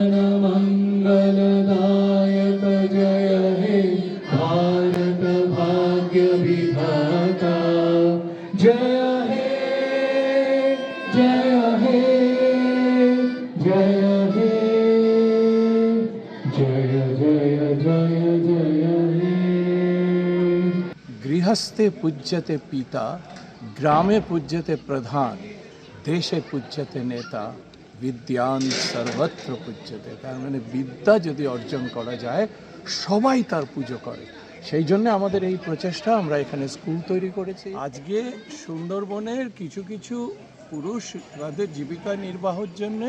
मंगलदायक जय जय जय जय हे, जय जय गृहस्थे पूज्यते पिता, ग्रामे पूज्यते प्रधान, देशे पूज्यते नेता। বিদ্যান সর্বত্র পূজ্যতে। তার মানে বিদ্যা যদি অর্জন করা যায়, সবাই তার পুজো করে। সেই জন্য আমাদের এই প্রচেষ্টা আমরা এখানে স্কুল তৈরি করেছি। আজকে সুন্দরবনের কিছু কিছু পুরুষ তাদের জীবিকা নির্বাহের জন্য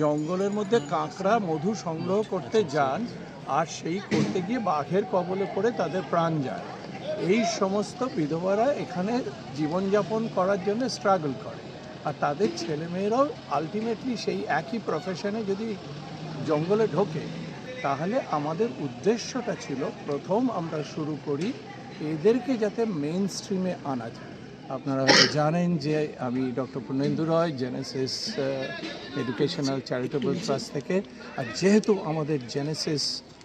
জঙ্গলের মধ্যে কাঁকড়া, মধু সংগ্রহ করতে যান আর সেই করতে গিয়ে বাঘের কবলে পড়ে তাদের প্রাণ যায়। এই সমস্ত বিধবারা এখানে জীবনযাপন করার জন্য স্ট্রাগল করে। আর তাদের ছেলেমেয়েরাও আলটিমেটলি সেই একই প্রফেশনে যদি জঙ্গলে ঢোকে, তাহলে আমাদের উদ্দেশ্যটা ছিল প্রথম আমরা শুরু করি এদেরকে যাতে মেইন স্ট্রিমে আনা যায়। আপনারা হয়তো জানেন যে আমি doctor Purnendu Roy Genesis educational charitable trust থেকে। আর যেহেতু আমাদের জেনেসিস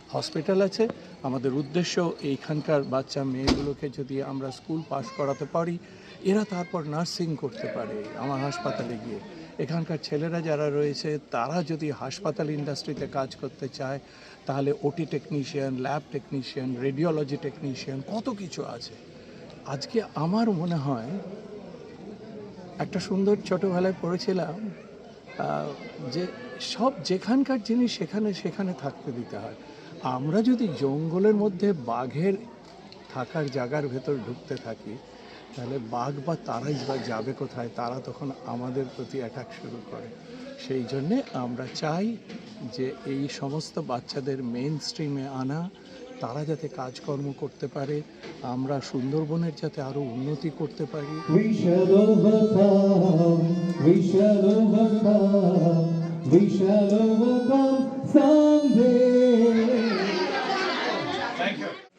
হসপিটাল আছে, আমাদের উদ্দেশ্য এইখানকার বাচ্চা মেয়েগুলোকে যদি আমরা স্কুল পাস করাতে পারি এরা তারপর নার্সিং করতে পারে আমার হাসপাতালে গিয়ে। এখানকার ছেলেরা যারা রয়েছে, তারা যদি হাসপাতাল ইন্ডাস্ট্রিতে কাজ করতে চায়, তাহলে OT technician lab technician radiology technician কত কিছু আছে। আজকে আমার মনে হয়, একটা সুন্দর ছোটোবেলায় পড়েছিলাম যে সব যেখানকার জিনিস সেখানে সেখানে থাকতে দিতে হয়। আমরা যদি জঙ্গলের মধ্যে বাঘের থাকার জায়গার ভেতর ঢুকতে থাকি তাহলে বাঘ বা তারাই বা যাবে কোথায় তারা তখন আমাদের প্রতি অ্যাটাক শুরু করে সেই জন্যে আমরা চাই যে এই সমস্ত বাচ্চাদের মেন স্ট্রিমে আনা তারা যাতে কাজকর্ম করতে পারে আমরা সুন্দরবনের যাতে আরও উন্নতি করতে পারি.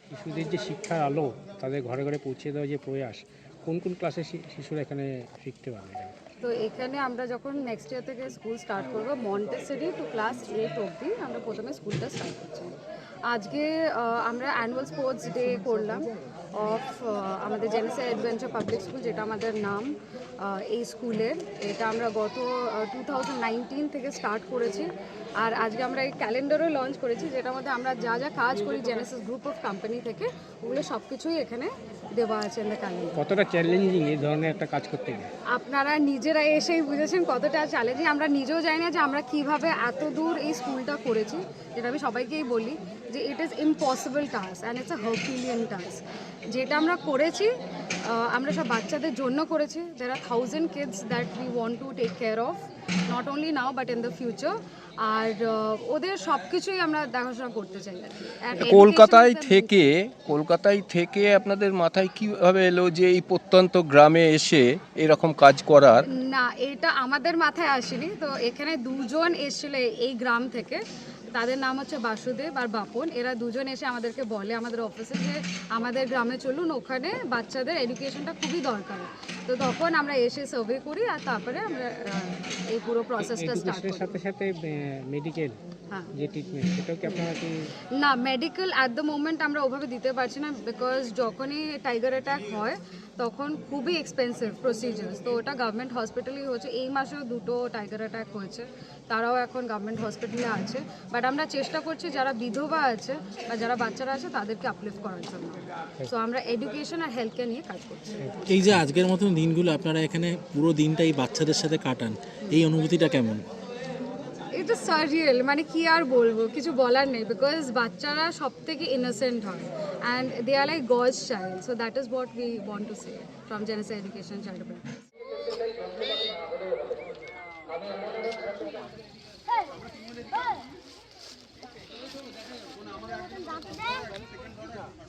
শিশুদের যে শিক্ষার আলো তাদের ঘরে ঘরে পৌঁছে দেওয়ার যে প্রয়াস কোন কোন ক্লাসে শিশুরা এখানে শিখতে পারবে? তো এখানে আমরা যখন নেক্সট ইয়ার থেকে স্কুল স্টার্ট করব মন্টেসেরি টু ক্লাস এইট অবধি আমরা প্রথমে স্কুলটা স্টার্ট করছি। আজকে আমরা অ্যানুয়াল স্পোর্টস ডে করলাম অফ আমাদের জেনেসা অ্যাডভেঞ্চার পাবলিক স্কুল যেটা আমাদের নাম। এই স্কুলের। এটা আমরা গত টু থাউজেন্ড নাইনটিন থেকে স্টার্ট করেছি। আর আজকে আমরা এই ক্যালেন্ডারও লঞ্চ করেছি যেটার মধ্যে আমরা যা যা কাজ করি জেনেসিস গ্রুপ অফ কোম্পানি থেকে ওগুলো সব কিছুই এখানে দেওয়া আছে দ্য ক্যালেন্ডার কতটা চ্যালেঞ্জিং এই ধরনের একটা কাজ করতে গিয়ে? আপনারা নিজেরা এসেই বুঝেছেন কতটা চ্যালেঞ্জিং আমরা নিজেও জানি না যে আমরা কীভাবে এত দূর এই স্কুলটা করেছি যেটা আমি সবাইকেই বলি যে it is impossible task and it's a herculean task যেটা আমরা করেছি আমরা সব বাচ্চাদের জন্য করেছি। There are thousand kids that we want to take care of not only now but in the future আর ওদের সব কিছুই আমরা দেখাশোনা করতে চাই আর কলকাতায় থেকে কলকাতায় থেকে আপনাদের মাথায় কীভাবে এলো যে এই প্রত্যন্ত গ্রামে এসে এরকম কাজ করার? না এটা আমাদের মাথায় আসেনি। তো এখানে দুজন এসেছিল এই গ্রাম থেকে। তাদের নাম হচ্ছে বাসুদেব আর বাপন। এরা দুজন এসে আমাদেরকে বলে আমাদের অফিসে যে আমাদের গ্রামে চলুন, ওখানে বাচ্চাদের এডুকেশনটা খুবই দরকার। তো তখন আমরা এসে সার্ভে করি আর তারপরে আমরা এই পুরো প্রসেসটা স্টার্ট করি। সাথে সাথে মেডিকেল হ্যাঁ। যে ট্রিটমেন্ট সেটাও কি আপনারা কি না মেডিকেল অ্যাট দ্য মোমেন্ট আমরা ওভাবে দিতে পারছি না বিকজ যখনই টাইগার অ্যাটাক হয় তখন খুবই এক্সপেন্সিভ প্রসিজার্স তো ওটা গভর্নমেন্ট হসপিটালই হচ্ছে এই মাসেও দুটো টাইগার অ্যাটাক হয়েছে। তারাও এখন গভর্নমেন্ট হসপিটালে আছে। বাট আমরা চেষ্টা করছি যারা বিধবা আছে বা যারা বাচ্চারা আছে তাদেরকে আপলিফ্ট করার জন্য। সো আমরা এডুকেশন আর হেলথ কেয়ার নিয়ে কাজ করছি। এই যে আজকের মতন দিনগুলো আপনারা এখানে পুরো দিনটাই বাচ্চাদের সাথে কাটান এই অনুভূতিটা কেমন? এটা সারিয়াল মানে কি আর বলব কিছু বলার নেই বিকজ বাচ্চারা সব থেকে ইনোসেন্ট হয় and they are like God's child so that is what we want to say from Genesis education charitable ফার্স্টে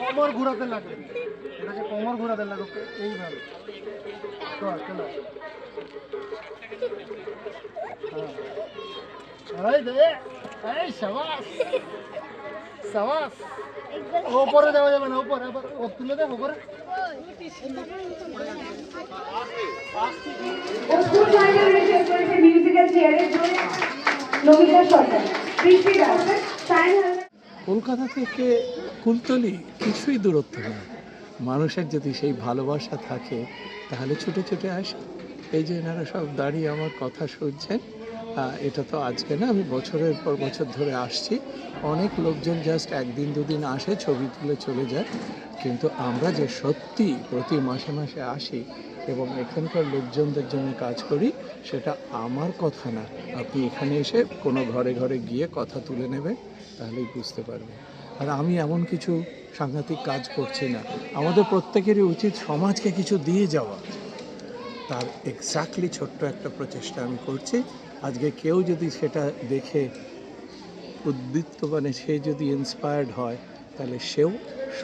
কোমর ঘোরাতে লাগবে এটাকে কোমর ঘোরাতে লাগবে এইভাবে। চল, চলো। হ্যাঁ। ওপরে যাওয়া যাবে না উপরে আবার তুলে দেবো উপরে ও স্কুল গাইডে শেষ করেছে মিউজিক্যাল চেয়ারের জন্য সরকার দাস কলকাতা থেকে কুলতলি কিছুই দূরত্ব না। মানুষের যদি সেই ভালোবাসা থাকে, তাহলে ছুটে ছুটে আসে। এই যে এনারা সব দাঁড়িয়ে আমার কথা শুনছেন এটা তো আজকে না, আমি বছরের পর বছর ধরে আসছি। অনেক লোকজন জাস্ট একদিন দুদিন আসে, ছবি তুলে চলে যায়। কিন্তু আমরা যে সত্যি প্রতি মাসে মাসে আসি এবং এখানকার লোকজনদের জন্য কাজ করি, সেটা আমার কথা না। আপনি এখানে এসে কোনো ঘরে ঘরে গিয়ে কথা তুলে নেবেন। তাহলেই বুঝতে পারবে। আর আমি এমন কিছু সাংঘাতিক কাজ করছি না। আমাদের প্রত্যেকেরই উচিত সমাজকে কিছু দিয়ে যাওয়া। তার এক্স্যাক্টলি ছোট্ট একটা প্রচেষ্টা আমি করছি। আজকে কেউ যদি সেটা দেখে উদ্বৃত্ত মানে সে যদি ইন্সপায়ার্ড হয় তাহলে সেও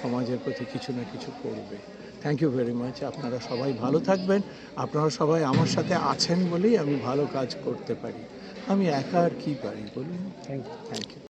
সমাজের প্রতি কিছু না কিছু করবে। থ্যাংক ইউ ভেরি মাচ আপনারা সবাই ভালো থাকবেন। আপনারা সবাই আমার সাথে আছেন বলেই আমি ভালো কাজ করতে পারি। আমি একা আর কী পারি বলুন? Thank you thank you